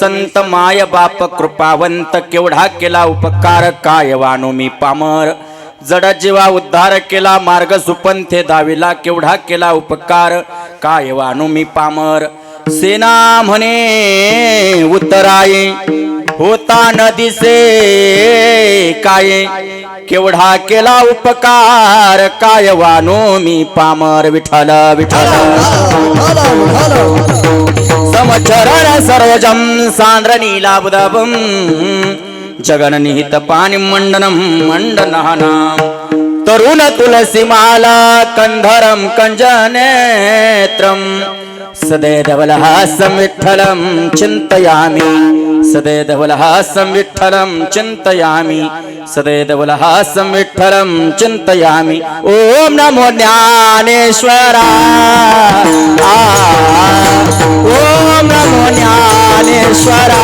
संत माय बाप कृपावंत केवढा केला उपकार काय वानो मी पामर. जडा जीवा उद्धार केला मार्ग सुपंथे दाविला केवढा केला उपकार काय वानो मी पामर. सेना म्हणे उत्तराये होता न दिसे काय केवढा केला उपकार काय वानो मी पामर. विठल विठल समचरण सरोजम सांद्र नीलाबुदबम जगननिहित पाणी मंडनम मंडनहना तरुण तुलसी माला कंधरम कंजनेत्रम विठ्ठलं चिन्तयामि। सदैदवलहासं विठ्ठलं चिन्तयामि। सदैदवलहासं विठ्ठलं चिन्तयामि। ॐ नमो ज्ञानेश्वरा। ॐ नमो ज्ञानेश्वरा।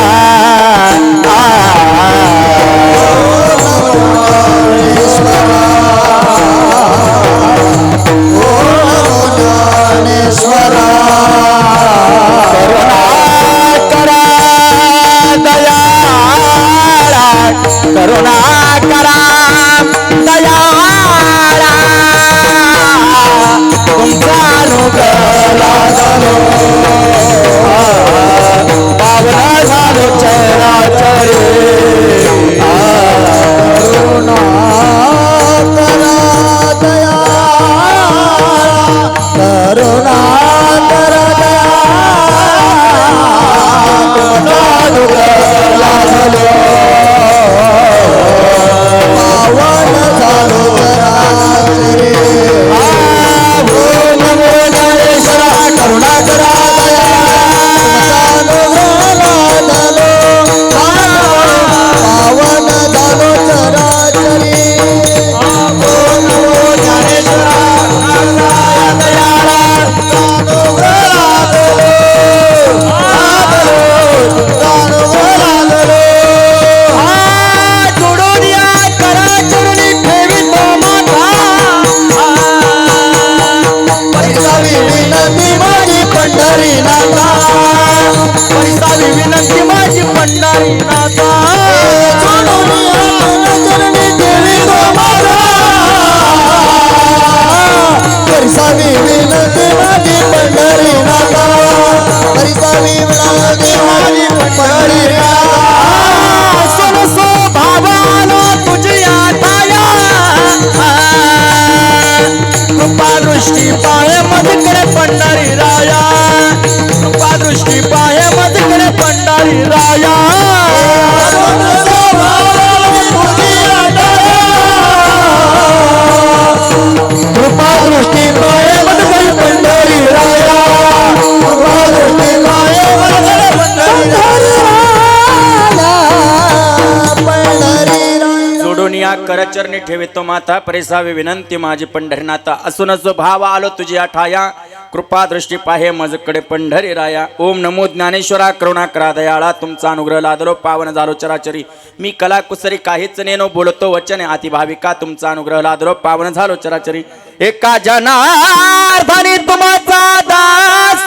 ठेवितो माता परिसावी विनंती माझी पंढरीनाथा. असूनच भाव आलो तुझी आठाया कृपा दृष्टी पाहे मजकडे पंढरी राया. ओम नमो ज्ञानेश्वरा करुणा करा दयाळा. तुमचा अनुग्रह लादलो पावन झालो चराचरी. मी कलाकुसरी काहीच नेनो बोलतो वचन अतिभाविका. तुमचा अनुग्रह लादलो पावन झालो चराचरी. एका जनार्दनी तुमचा दास.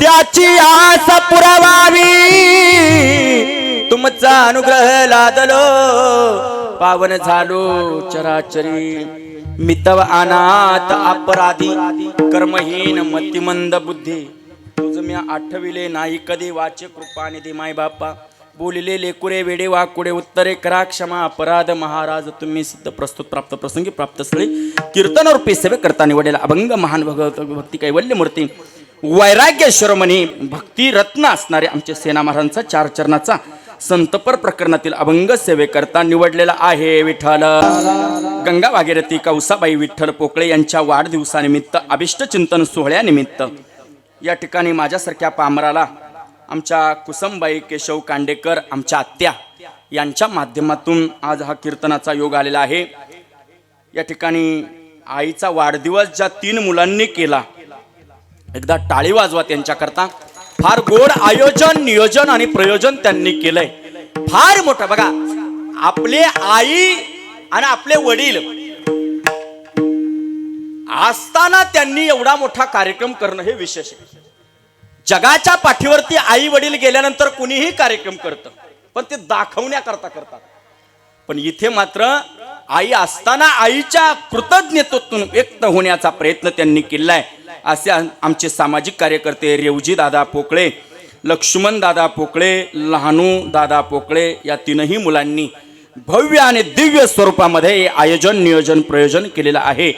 त्याची आस पुरवावी. तुमचा अनुग्रह लादलो. पावन झालो चराचरी. मितव अनाथ अपराधी कर्महीन मतिमंद बुद्धी. तुझ मी आठविले नाही कधी वाचे कृपा निधी माय बाप्पा बोलिले लेकुरे वेडे वाकुडे उत्तरे करा क्षमा. अपराध महाराज तुम्ही सिद्ध प्रस्तुत प्राप्त प्रसंगी प्राप्त स्थळी. कीर्तन रूपी सेवे करता निवडेल अभंग महान भगवत भक्ती कैवल्य मूर्ती. वैराग्येश्वर म्हणी भक्ती रत्न असणारे आमचे सेना महाराजांचा चार चरणाचा संतपर प्रकरणातील अभंग सेवेकरता निवडलेला आहे विठ्ठल. गंगा भागीरथी कौसाबाई विठ्ठल पोकळे यांच्या वाढदिवसानिमित्त अभिष्ट चिंतन सोहळ्यानिमित्त. या ठिकाणी माझ्यासारख्या पामराला आमच्या कुसमबाई केशव कांडेकर आमच्या आत्या यांच्या माध्यमातून आज हा कीर्तनाचा योग आलेला आहे. या ठिकाणी आईचा वाढदिवस ज्या तीन मुलांनी केला एकदा टाळी वाजवा त्यांच्याकरता. फार गोड आयोजन नियोजन आणि प्रयोजन त्यांनी केलंय. फार मोठं. बघा आपले आई आणि आपले वडील असताना त्यांनी एवढा मोठा कार्यक्रम करणं हे विशेष आहे. जगाच्या पाठीवरती आई वडील गेल्यानंतर कुणीही कार्यक्रम करतं पण ते दाखवण्याकरता करतात. पण इथे मात्र आई असताना आईच्या कृतज्ञतेतून व्यक्त होण्याचा प्रयत्न त्यांनी केलाय. असे आमचे सामाजिक कार्यकर्ते रेवजी दादा पोकळे लक्ष्मण दादा पोकळे लहानू दादा पोकळे या तीनही मुलांनी भव्य आणि दिव्य स्वरूपामध्ये हे आयोजन नियोजन प्रयोजन केलेलं आहे.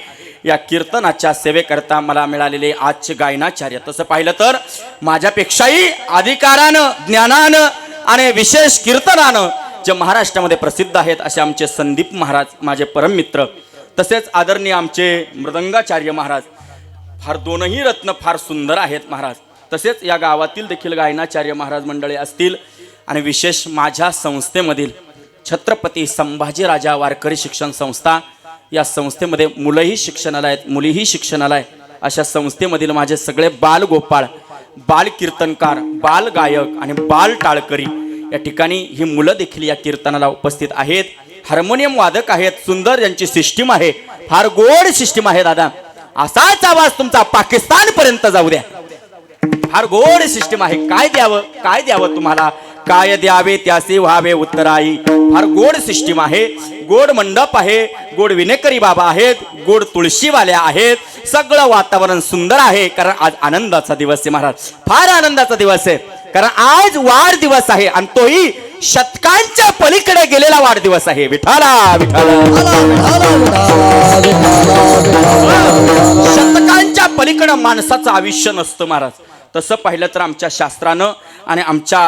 या कीर्तनाच्या सेवेकरता मला मिळालेले आजचे गायनाचार्य. तसं पाहिलं तर माझ्यापेक्षाही अधिकारानं ज्ञानानं आणि विशेष कीर्तनानं जे महाराष्ट्रामध्ये प्रसिद्ध आहेत असे आमचे संदीप महाराज माझे परममित्र तसेच आदरणीय आमचे मृदंगाचार्य महाराज. फार दोनही रत्न फार सुंदर आहेत महाराज. तसेच या गावातील देखील गायनाचार्य महाराज मंडळे असतील आणि विशेष माझ्या संस्थेमधील छत्रपती संभाजीराजा वारकरी शिक्षण संस्था या संस्थेमध्ये मुलंही शिक्षणाला आहेत मुलीही शिक्षणाला आहे अशा संस्थेमधील माझे सगळे बालगोपाळ बाल कीर्तनकार बाल गायक आणि बाल टाळकरी या ठिकाणी ही मुलं देखील या कीर्तनाला उपस्थित आहेत. हार्मोनियम वादक आहेत सुंदर यांची सिस्टीम आहे. फार गोड सिस्टीम आहे दादा. असाच आवाज तुमचा पाकिस्तान पर्यंत जाऊ द्या. फार गोड सिस्टीम आहे. काय द्यावं? काय द्यावं तुम्हाला? काय द्यावे? त्याचे व्हावे उत्तराई. फार गोड सिस्टीम आहे. गोड मंडप आहे. गोड विनेकरी बाबा आहेत. गोड तुळशीवाल्या आहेत. सगळं वातावरण सुंदर आहे. कारण आज आनंदाचा दिवस आहे महाराज. फार आनंदाचा दिवस आहे. कारण आज वाढदिवस आहे आणि तोही शतकांच्या पलीकडे गेलेला वाढदिवस आहे. विठाला विठाला शतकांच्या पलीकडं माणसाचं आयुष्य नसतं महाराज. तसं पाहिलं तर आमच्या शास्त्रानं आणि आमच्या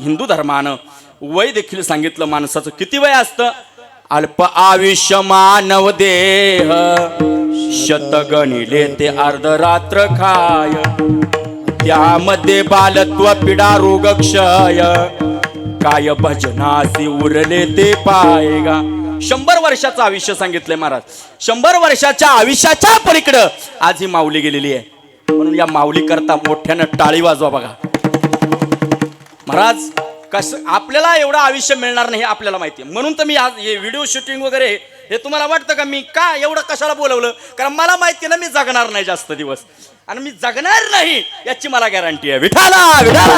हिंदू धर्मानं वय देखील सांगितलं माणसाचं. किती वय असतं? अल्प आयुष्य मानव देह. शतगणिले ते अर्धरात्र खाय. त्यामध्ये बालत्व पिडा रोग क्षय. काय भजनासी उरले ते पायगा. शंभर वर्षाचं आयुष्य सांगितलंय महाराज. शंभर वर्षाच्या आयुष्याच्या पलीकडं आज ही माऊली गेलेली आहे. म्हणून या माऊली करता मोठ्यानं टाळी वाजवा बघा. महाराज कस आपल्याला एवढं आयुष्य मिळणार नाही हे आपल्याला माहिती आहे. म्हणून तर मी आज हे व्हिडिओ शूटिंग वगैरे हे तुम्हाला वाटतं का? मी का एवढं कशाला बोलवलं? कारण मला माहिती ना मी जगणार नाही जास्त दिवस. आणि मी जगणार नाही याची मला गॅरंटी आहे. विठाला विठाला.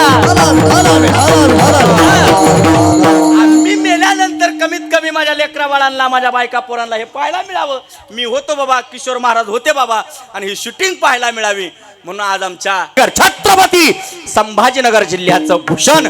मी मेल्यानंतर कमीत कमी माझ्या लेकरा बाळांना माझ्या बायका पोरांना हे पाहायला मिळावं. मी होतो बाबा किशोर महाराज होते बाबा आणि ही शूटिंग पाहायला मिळावी. म्हणून आज आमच्या छत्रपती संभाजीनगर जिल्ह्याचं भूषण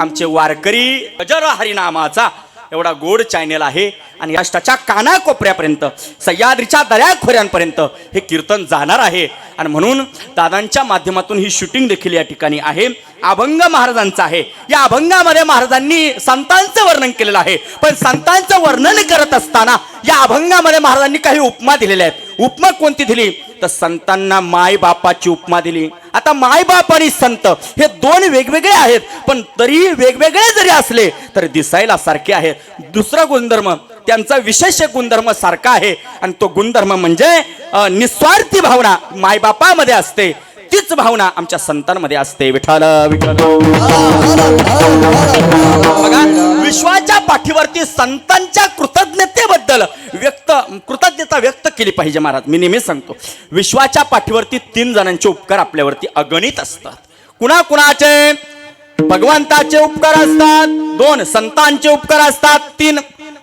आमचे वारकरी गजर हरिनामाचा एवढा गोड चॅनेल आहे. आणि राष्ट्राच्या कानाकोपऱ्यापर्यंत सह्याद्रीच्या दऱ्याखोऱ्यांपर्यंत हे कीर्तन जाणार आहे. आणि म्हणून दादांच्या माध्यमातून ही शूटिंग देखील या ठिकाणी आहे. अभंग महाराजांचं आहे. या अभंगामध्ये महाराजांनी संतांचं वर्णन केलेलं आहे. पण संतांचं वर्णन करत असताना या अभंगामध्ये महाराजांनी काही उपमा दिलेल्या आहेत उपमा कोणती दिली तर संतांना माय बापाची उपमा दिली आता माय बाप आणि संत हे दोन वेगवेगळे आहेत पण तरी वेगवेगळे जरी असले तरी दिसायला सारखे आहेत दुसरा गुणधर्म त्यांचा विशेष गुणधर्म सारखा आहे आणि तो गुणधर्म म्हणजे निस्वार्थी भावना मायबापामध्ये असते तीच भावना आमच्या संतांमध्ये असते विठाल विठाल विश्वाच्या पाठीवरती संतांच्या कृतज्ञतेबद्दल व्यक्त कृतज्ञता व्यक्त केली पाहिजे महाराज. मी नेहमीच सांगतो विश्वाच्या पाठीवरती तीन जणांचे उपकार आपल्यावरती अगणित असतात. कुणा कुणाचे भगवंताचे उपकार असतात दोन संतांचे उपकार असतात तीन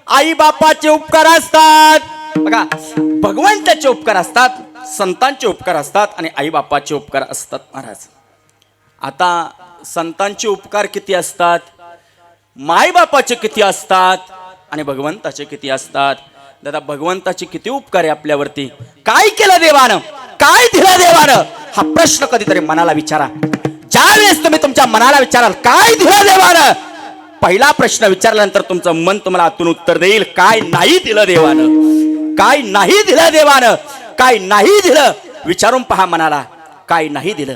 आई बापाचे उपकार असतात. बघा भगवंताचे उपकार असतात संतांचे उपकार असतात आणि आई बापाचे उपकार असतात महाराज. आता संतांचे उपकार किती असतात? मायबापाचे किती असतात आणि भगवंताचे किती असतात? दादा भगवंताचे किती उपकार आहे आपल्यावरती. काय केलं देवानं? काय दिलं देवानं? हा प्रश्न कधीतरी मनाला विचारा. ज्या वेळेस तुम्ही तुमच्या मनाला विचाराल काय दिलं देवानं? पहिला प्रश्न विचारल्यानंतर तुमचं मन तुम्हाला आतून उत्तर देईल. काय नाही दिलं देवानं? काय नाही दिलं देवानं? काय नाही दिलं? विचारून पहा मनाला. काय नाही दिलं?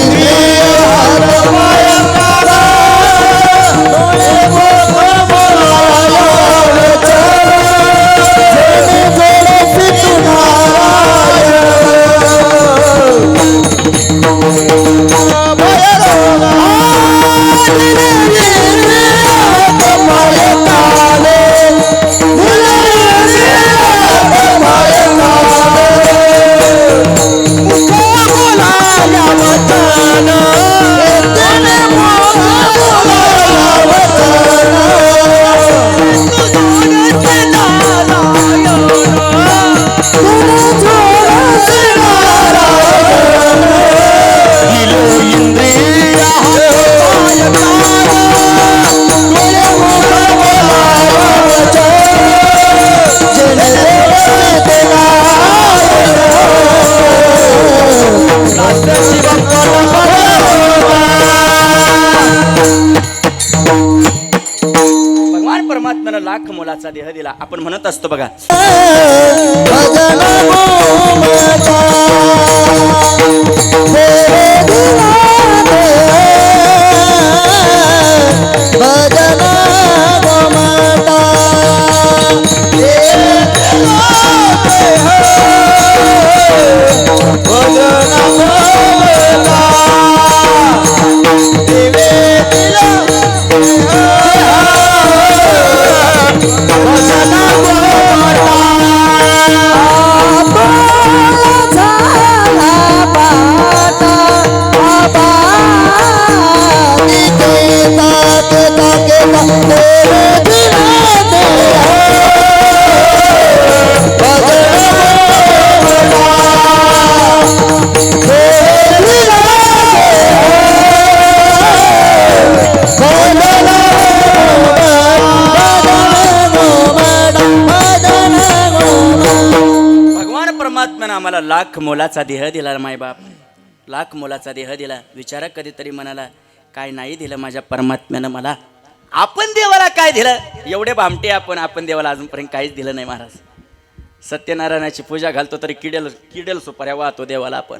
दिला असतो बघा. भजन परमात्म्यानं आम्हाला लाख मोलाचा देह दिला मायबाप. लाख मोलाचा देह दिला. विचारा कधीतरी मनाला काय नाही दिलं माझ्या परमात्म्यानं मला? आपण देवाला काय दिलं? एवढे भामटे आपण आपण देवाला अजूनपर्यंत काहीच दिलं नाही महाराज. सत्यनारायणाची पूजा घालतो तरी किडेल किडेल सुपाऱ्या वाहतो देवाला आपण.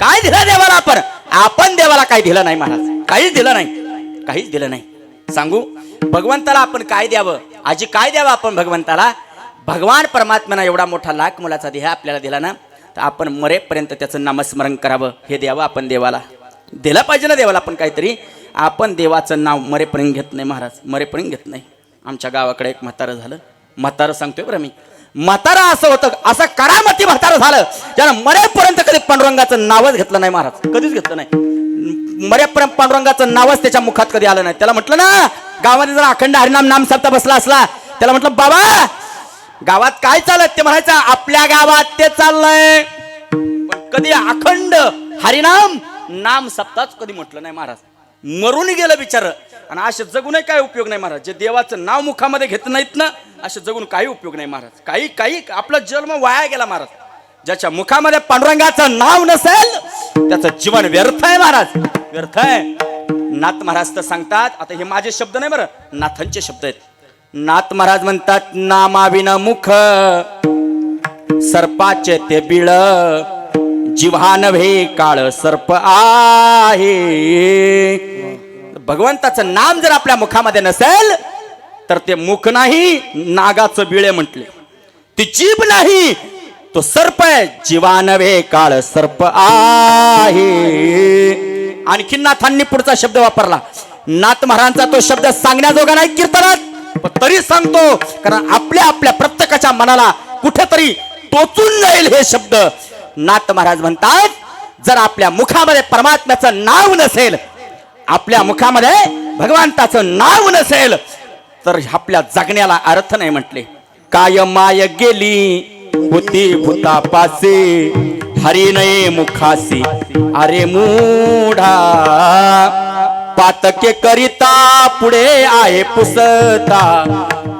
काय दिलं देवाला आपण? आपण देवाला काय दिलं नाही महाराज. काहीच दिलं नाही. काहीच दिलं नाही. सांगू? भगवंताला आपण काय द्यावं? आजी काय द्यावं आपण भगवंताला? भगवान परमात्म्यानं एवढा मोठा लाख मुलाचा देह आपल्याला दिला ना तर आपण मरेपर्यंत त्याचं नामस्मरण करावं. हे द्यावं आपण देवाला. दिलं पाहिजे ना देवाला आपण काहीतरी? आपण देवाचं नाव मरेपर्यंत घेत नाही महाराज मरेपर्यंत घेत नाही. आमच्या गावाकडे एक म्हातारं झालं. म्हातारं सांगतोय बरं मी. म्हातारं असं होतं असं करामती म्हातारं झालं ज्यानं मरेपर्यंत कधी पांडुरंगाचं नावच घेतलं नाही महाराज. कधीच घेतलं नाही. मरेपर्यंत पांडुरंगाचं नावच त्याच्या मुखात कधी आलं नाही. त्याला म्हटलं ना गावामध्ये जर अखंड हरिनाम नाम सप्ता बसला असला त्याला म्हटलं बाबा गावात काय चालत ते म्हणायचं आपल्या गावात ते चाललंय. कधी अखंड हरिनाम नाम सप्ताच कधी म्हटलं नाही महाराज. मरून गेलं बिचार. आणि असे जगूनही काय उपयोग नाही महाराज. जे देवाचं नाव मुखामध्ये घेत नाहीत ना असे जगून काही उपयोग नाही महाराज. काही काही आपला जन्म वाया गेला महाराज. ज्याच्या मुखामध्ये पांडुरंगाचं नाव नसेल त्याचं जीवन व्यर्थ आहे महाराज. व्यर्थ आहे. नाथ महाराज तर सांगतात आता हे माझे शब्द नाही बरं नाथांचे शब्द आहेत. नाथ महाराज म्हणतात नामाविन मुख सर्पाचे ते बिळ जिव्हा नव्हे काळ सर्प आहे. भगवंताचं नाम जर आपल्या मुखामध्ये नसेल तर ते मुख नाही नागाचं बिळे म्हटले. ती जीभ नाही तो सर्प आहे. जीवा नव्हे काळ सर्प आहे. आणखी नाथांनी पुढचा शब्द वापरला. नाथ महाराजांचा तो शब्द सांगण्याजोगा नाही कीर्तनात पण तरी सांगतो कारण आपल्या आपल्या प्रत्येकाच्या मनाला कुठेतरी टोचून जाईल हे शब्द. नाथ महाराज म्हणतात जर आपल्या मुखामध्ये परमात्म्याचं नाव नसेल आपल्या मुखामध्ये भगवंताचं नाव नसेल तर आपल्या जगण्याला अर्थ नाही म्हटले. काय माय गेली होती भूतापासे हरिनये मुखासी. अरे मूढा पातके करिता पुढे आहे पुसता.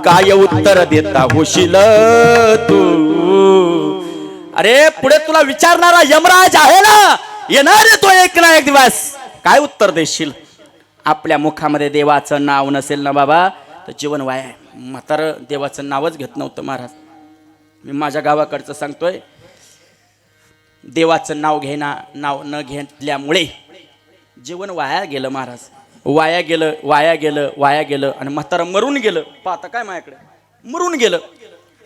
काय उत्तर देता होशील तू? अरे पुढे तुला विचारणारा यमराज आहे ना? येणार तो एक ना एक दिवस. काय उत्तर देशील? आपल्या मुखामध्ये देवाचं नाव नसेल ना बाबा? तर जीवन वाया. म्हातारं देवाचं नावच घेत नव्हतं महाराज. मी माझ्या गावाकडचं सांगतोय. देवाचं नाव घेणा नाव न घेतल्यामुळे जीवन वाया गेलं महाराज. वाया गेलं वाया गेलं वाया गेलं आणि म्हातारं मरून गेलं. पाहता काय माझ्याकडे. मरून गेलं.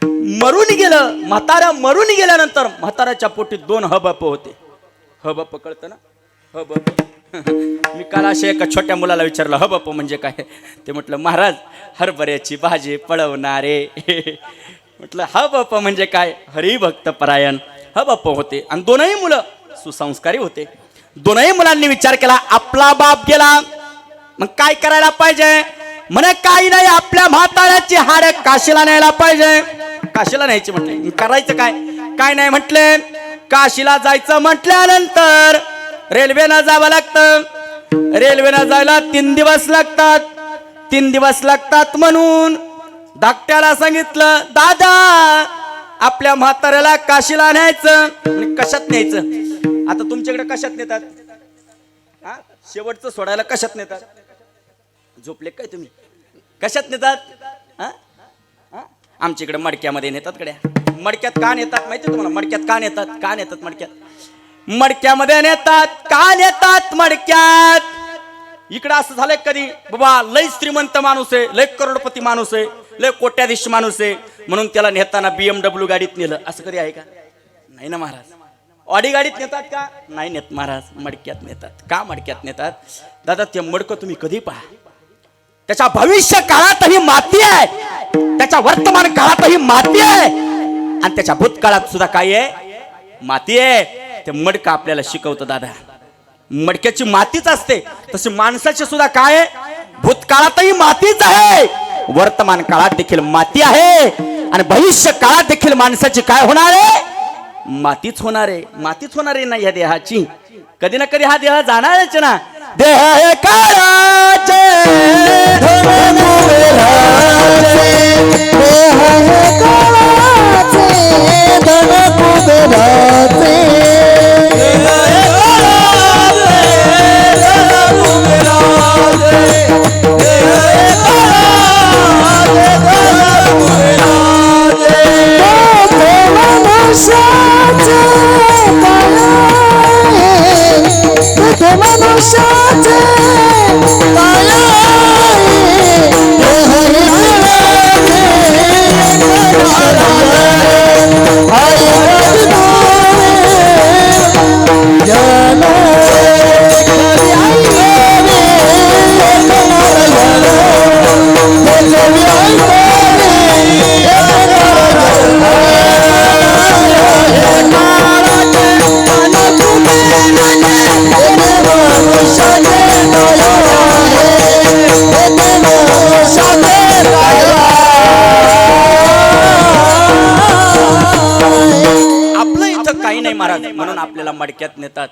मरून गेलं म्हातारा मरून गेल्यानंतर म्हाताराच्या पोटी दोन हबप होते. हबप कळतं ना? हबप मी काल अशा एका छोट्या मुलाला विचारलं हबप म्हणजे काय? ते म्हटलं महाराज हरभऱ्याची भाजी पळवणारे. म्हटलं हबप म्हणजे काय? हरिभक्त परायण. हबप होते. आणि दोनही मुलं सुसंस्कारी होते. दोनही मुलांनी विचार केला आपला बाप गेला. मग काय करायला पाहिजे? म्हणे काही नाही आपल्या म्हाताऱ्याची हाड काशीला न्यायला पाहिजे. काशीला न्यायची म्हटले. करायचं काय? काय नाही म्हटले. काशीला जायचं म्हटल्यानंतर रेल्वेनं जावं लागतं. रेल्वेनं जायला तीन दिवस लागतात. तीन दिवस लागतात म्हणून धाकट्याला सांगितलं दादा आपल्या म्हाताऱ्याला काशीला न्यायचं. कशात न्यायचं? आता तुमच्याकडे कशात नेतात? हा? शेवटचं सोडायला कशात नेतात? झोपले काय तुम्ही? कशात नेतात? हा? आमच्या इकडे मडक्यामध्ये नेतात गड्या. मडक्यात का नेतात माहिती आहे तुम्हाला? मडक्यात का नेतात? का नेतात मडक्यात? मडक्यामध्ये नेतात. का नेतात मडक्यात? इकडं असं झालंय कधी? बाबा लय श्रीमंत माणूस आहे लय करोडपती माणूस आहे लय कोट्याधीश माणूस आहे. म्हणून त्याला नेताना बीएमडब्ल्यू गाडीत नेलं. असं कधी आहे का? नाही ना महाराज. ऑडी गाडीत नेतात का? नाही नेत महाराज. मडक्यात नेतात. का मडक्यात नेतात? दादा ते मडकं तुम्ही कधी पहा? त्याच्या भविष्य काळातही माती आहे. त्याच्या वर्तमान काळातही माती आहे. आणि त्याच्या भूतकाळात सुद्धा काय आहे? माती आहे. ते मडकं आपल्याला शिकवतं दादा. मडक्याची मातीच असते. तशी माणसाची सुद्धा काय आहे? भूतकाळातही मातीच आहे. वर्तमान काळात देखील माती आहे. आणि भविष्य काळात देखील माणसाची काय होणार आहे? मातीच होणार आहे. मातीच होणार आहे ना या देहाची? कधी ना कधी हा देह जाणारच ना. देह काळाचे धन देह काळाचे मडक्यात नेतात.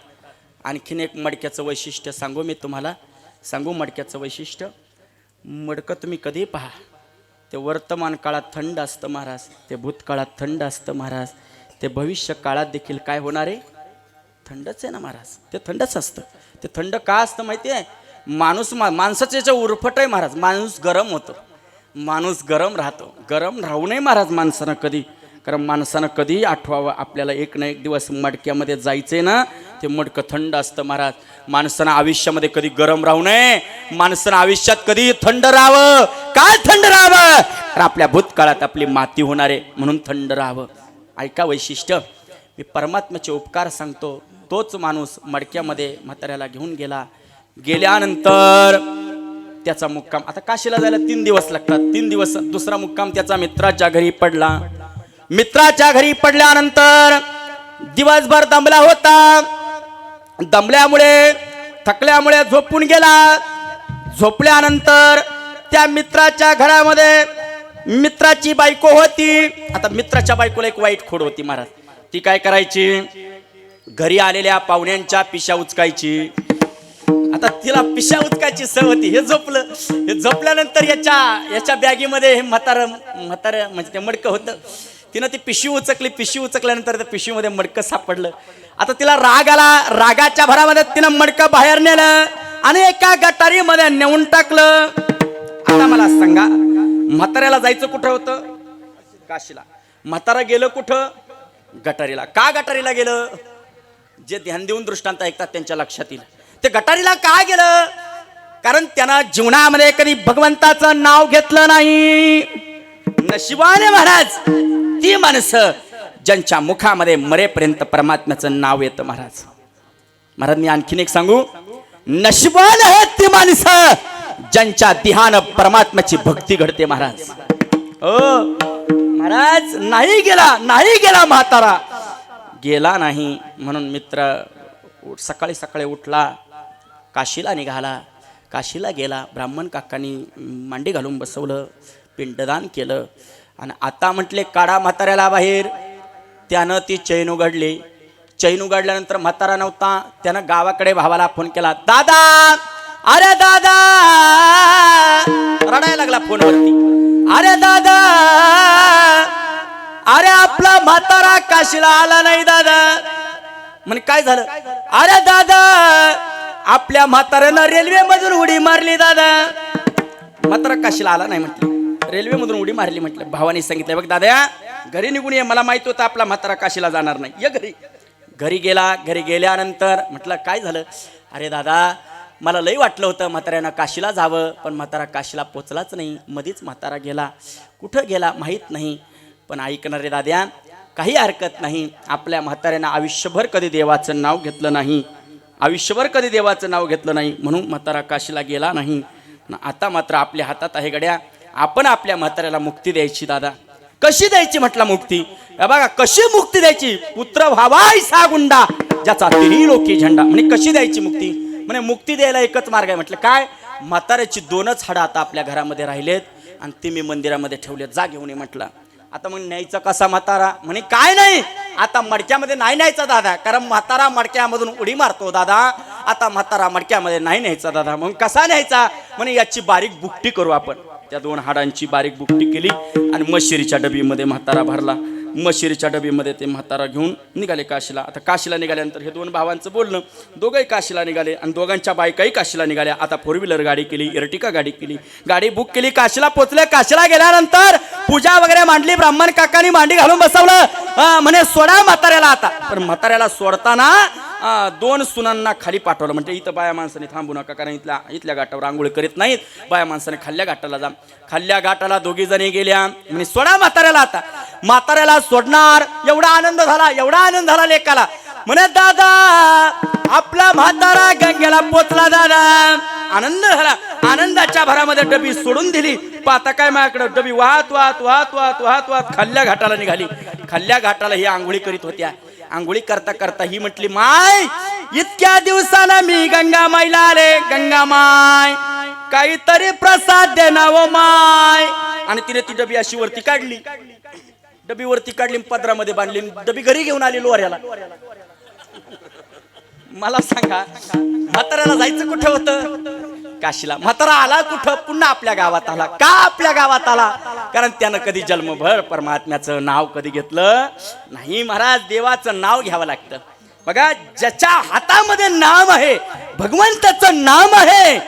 आणखीन एक मडक्याचं वैशिष्ट्य सांगू मी तुम्हाला. सांगू मडक्याचं वैशिष्ट्य. मडकं तुम्ही कधी पहा. ते वर्तमान काळात थंड असतं महाराज. ते भूतकाळात थंड असतं महाराज. ते भविष्य काळात देखील काय होणार आहे? थंडच आहे ना महाराज. ते थंडच असतं. ते थंड का असतं माहिती आहे? माणूस मा माणसाचं याचं उरफट आहे महाराज. माणूस गरम होतो. माणूस गरम राहतो. गरम राहू नये महाराज माणसानं कधी. कारण माणसानं कधी आठवावं. आपल्याला एक ना एक दिवस मडक्यामध्ये जायचंय ना ते मडकं थंड असतं महाराज. माणसानं आयुष्यामध्ये कधी गरम राहू नये. माणसानं आयुष्यात कधी थंड राहावं. काय थंड राहावं. तर आपल्या भूतकाळात आपली माती होणार आहे म्हणून थंड राहावं. ऐका वैशिष्ट्य. मी परमात्म्याचे उपकार सांगतो. तोच माणूस मडक्यामध्ये म्हाताऱ्याला घेऊन गेला. गेल्यानंतर त्याचा मुक्काम आता काशीला जायला तीन दिवस लागतात. तीन दिवस दुसरा मुक्काम त्याचा मित्राच्या घरी पडला. मित्राच्या घरी पडल्यानंतर दिवसभर दमला होता. दमल्यामुळे थकल्यामुळे झोपून गेला. झोपल्यानंतर त्या मित्राच्या घरामध्ये मित्राची बायको होती. आता मित्राच्या बायकोला एक वाईट खोड होती महाराज. ती काय करायची? घरी आलेल्या पाहुण्यांच्या पिशा उचकायची. आता तिला पिशा उचकायची सवय होती. हे झोपलं. हे झोपल्यानंतर याच्या याच्या बॅगीमध्ये हे म्हातार म्हातार म्हणजे ते मडकं होतं. तिनं ती पिशवी उचकली पिशवी उचकल्यानंतर त्या पिशवीमध्ये मडकं सापडलं. आता तिला राग आला रागाच्या भरामध्ये तिनं मडकं बाहेर नेलं आणि एका गटारीमध्ये नेऊन टाकलं. आता मला सांगा म्हाताऱ्याला जायचं कुठं होतं? काशीला. म्हातारा गेलं कुठं? गटारीला. का गटारीला गेलं? जे ध्यान देऊन दृष्टांत ऐकतात त्यांच्या लक्षात येईल. ते गटारीला का गेलं? कारण त्यानं जीवनामध्ये कधी भगवंताचं नाव घेतलं नाही. नशिबाने महाराज ती माणसं ज्यांच्या मुखामध्ये मरेपर्यंत परमात्म्याचं नाव येतं महाराज. महाराज मी आणखीन एक सांगू. नशिबान आहेत ती माणसं ज्यांच्या देहानं परमात्म्याची भक्ती घडते महाराज. हो. महाराज नाही गेला नाही गेला म्हातारा. गेला नाही म्हणून मित्र सकाळी सकाळी उठला काशीला निघाला. काशीला गेला ब्राह्मण काकांनी मांडी घालून बसवलं. पिंडदान केलं. आणि आता म्हटले काढा म्हाताऱ्याला बाहेर. त्यानं ती चैन उघडली. चैन उघडल्यानंतर म्हातारा नव्हता. त्यानं गावाकडे भावाला फोन केला दादा! अरे दादा! रडायला लागला फोनवरती. अरे दादा! अरे आपला म्हातारा काशीला आला नाही दादा. म्हण काय झालं? अरे दादा! आपल्या म्हाताऱ्यानं रेल्वे मधून उडी मारली दादा. म्हातारा काशीला आला नाही म्हटलं. रेल्वेमधून उडी मारली म्हटलं. भावाने सांगितलं बघ दादा घरी निघून ये मला माहीत होतं आपला म्हातारा काशीला जाणार नाही. ये घरी. घरी गेला घरी गेल्यानंतर म्हटलं काय झालं? अरे दादा मला लई वाटलं होतं म्हाताऱ्यानं काशीला जावं पण म्हातारा काशीला पोचलाच नाही. मधीच म्हातारा गेला. कुठं गेला माहीत नाही. पण ऐकणारे दाद्या काही हरकत नाही. आपल्या म्हाताऱ्यानं आयुष्यभर कधी देवाचं नाव घेतलं नाही. आयुष्यभर कधी देवाचं नाव घेतलं नाही. म्हणून म्हातारा काशीला गेला नाही. आता मात्र आपल्या हातात आहे गड्या. आपण आपल्या म्हाताऱ्याला मुक्ती द्यायची दादा. कशी द्यायची म्हटला मुक्ती? बघा कशी मुक्ती द्यायची? पुत्र व्हावाय सा गुंडा ज्याचा तिन्ही लोकी झेंडा. म्हणजे कशी द्यायची मुक्ती? म्हणे मुक्ती द्यायला एकच मार्ग आहे म्हटलं. काय? म्हाताऱ्याची दोनच हाडं आता आपल्या घरामध्ये राहिलेत आणि ते मी मंदिरामध्ये ठेवलेत जा घेऊन ये म्हटलं. आता मग न्यायचा कसा म्हातारा? म्हणे काय नाही. आता मडक्यामध्ये नाही न्यायचा दादा. कारण म्हातारा मडक्यामधून उडी मारतो दादा. आता म्हातारा मडक्यामध्ये नाही न्यायचा दादा. मग कसा न्यायचा? म्हणे याची बारीक बुकटी करू आपण. त्या दोन हाडांची बारीक बुकटी केली आणि मशिरीच्या डबीमध्ये म्हातारा भरला. मशिरीच्या डबीमध्ये ते म्हातारा घेऊन निघाले काशीला. आता काशीला निघाल्यानंतर हे दोन भावांचं बोलणं दोघंही काशीला निघाले आणि दोघांच्या बायकाही काशीला निघाल्या. आता फोर व्हीलर गाडी केली इर्टिका गाडी केली. गाडी बुक केली काशीला पोचले. काशीला गेल्यानंतर पूजा वगैरे मांडली ब्राह्मण काकांनी मांडी घालून बसवलं. म्हणे सोडा म्हाताऱ्याला आता. पण म्हाताऱ्याला सोडताना दोन सुनांना खाली पाठवलं. म्हणजे इथं बाया माणसाने थांबू नका कारण इथल्या इथल्या घाटावर आंघोळ करीत नाहीत. बाया माणसाने खाल्ल्या घाटाला जा. खाल्ल्या घाटाला दोघी जणी गेल्या. म्हणजे सोडा म्हाताऱ्याला आता. म्हाताऱ्याला सोडणार. एवढा आनंद झाला एवढा आनंद झाला लेकाला. म्हणे दादा आपला म्हातारा गंगेला पोचला दादा. आनंद झाला. आनंदाच्या भरामध्ये डबी सोडून दिली. पाहता काय माझ्याकडे? डबी वाहत वाहत वाहत वाहत वाहत वाहत खाल्ल्या घाटाला निघाली. खाल्ल्या घाटाला ही आंघोळी करीत होत्या. आंघोळी करता करता ही म्हटली माय इतक्या दिवसानं मी गंगा माईला आले गंगा माय काहीतरी प्रसाद दे माय. आणि तिने ती डबी अशी वरती काढली. डबी वरती काढली पदरामध्ये बांधली. डबी घरी घेऊन आली लोऱ्याला. मला सांगा म्हाताऱ्याला जायचं कुठे होतं? काशीला. म्हातारा आला कुठं? पुन्हा आपल्या गावात आला. का आपल्या गावात आला? कारण त्यानं कधी जन्मभर परमात्म्याचं नाव कधी घेतलं नाही महाराज. देवाचं नाव घ्यावं लागतं. बघा ज्याच्या हातामध्ये नाम आहे भगवंताचं नाम आहे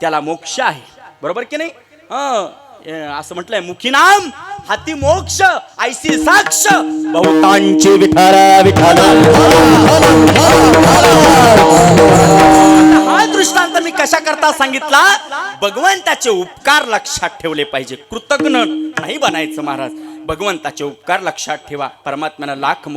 त्याला मोक्ष आहे. बरोबर की नाही? हं, असं म्हटलंय मुखी नाम हाती मोक्ष ऐसी साक्ष. बहुतांची विठारा विठाला दृष्टांत मी कशा करता सांगितला? भगवंताचे उपकार लक्षात ठेवले पाहिजे. कृतज्ञ नाही बनायचं महाराज. भगवंताचे उपकार लक्षात ठेवा. परमात्म्यानं लाख